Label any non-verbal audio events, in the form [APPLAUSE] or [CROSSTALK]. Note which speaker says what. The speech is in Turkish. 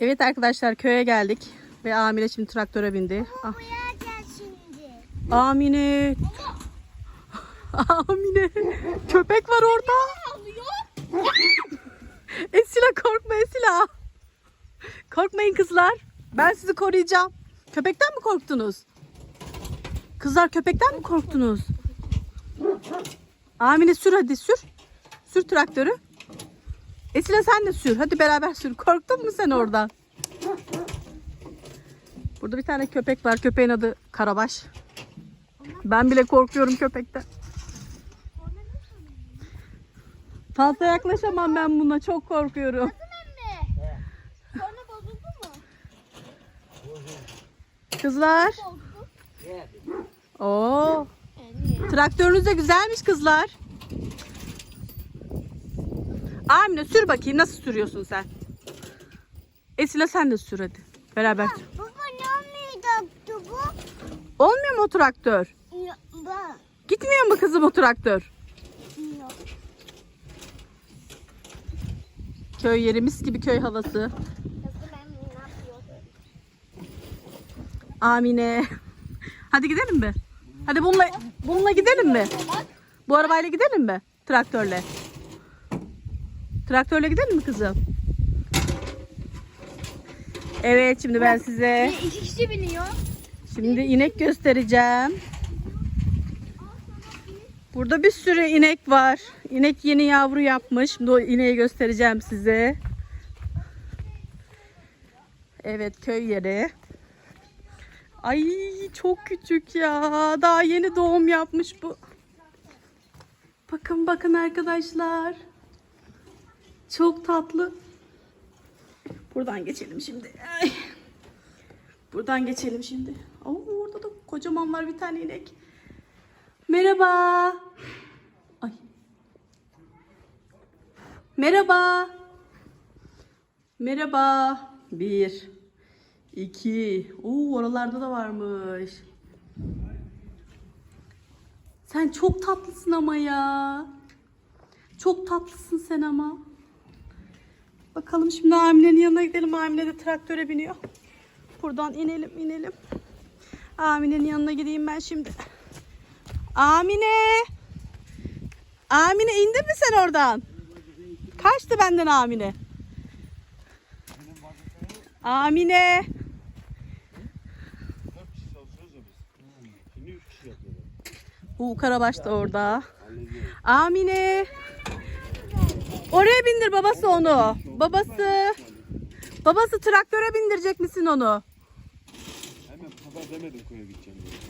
Speaker 1: Evet arkadaşlar köye geldik. Ve Amine şimdi traktöre bindi. Ah,
Speaker 2: Buraya gel şimdi.
Speaker 1: Amine. [LAUGHS] Amine. Köpek var orada. [LAUGHS] Esila korkma Esila. Korkmayın kızlar. Ben sizi koruyacağım. Köpekten mi korktunuz? Kızlar köpekten mi korktunuz? Amine sür hadi sür. Sür traktörü. Esila sen de sür. Hadi beraber sür. Korktun mu sen oradan? Burada bir tane köpek var. Köpeğin adı Karabaş. Ben bile korkuyorum köpekten. Fazla yaklaşamam ben buna. Çok korkuyorum. Kızlar. Oo,
Speaker 2: Anne.
Speaker 1: traktörünüz de güzelmiş kızlar. Amine sür bakayım nasıl sürüyorsun sen? Esile sen de sür hadi. Beraber sür.
Speaker 2: Baba ne olmayacaktı bu?
Speaker 1: Olmuyor mu o traktör?
Speaker 2: Bak.
Speaker 1: Gitmiyor mu kızım o traktör?
Speaker 2: Yok.
Speaker 1: Köy yeri mis gibi köy havası. Amine. [LAUGHS] Hadi gidelim mi? Hadi bununla bununla gidelim mi? Bu arabayla gidelim mi? Traktörle. Traktörle gidelim mi kızım? Evet şimdi ben size
Speaker 2: İki kişi biniyor.
Speaker 1: şimdi inek göstereceğim. Burada bir sürü inek var. İnek yeni yavru yapmış. Şimdi o ineği göstereceğim size. Evet köy yeri. Ay çok küçük ya. Daha yeni doğum yapmış bu. Bakın bakın arkadaşlar. Çok tatlı. Buradan geçelim şimdi. Ay. Buradan geçelim şimdi. Oo, orada da kocaman var bir tane inek. Merhaba. Ay. Merhaba. Merhaba. Bir. iki. Oo, oralarda da varmış. Sen çok tatlısın ama ya. Çok tatlısın sen ama. Bakalım şimdi Amine'nin yanına gidelim. Amine de traktöre biniyor. Buradan inelim inelim. Amine'nin yanına gideyim ben şimdi. Amine. Amine indin mi sen oradan? Kaçtı benden Amine. Amine. Bu Karabaş da orada. Amine. Oraya bindir babası onu. Babası. Babası traktöre bindirecek misin onu?
Speaker 3: Hemen pazar demedim köye gideceğim diye.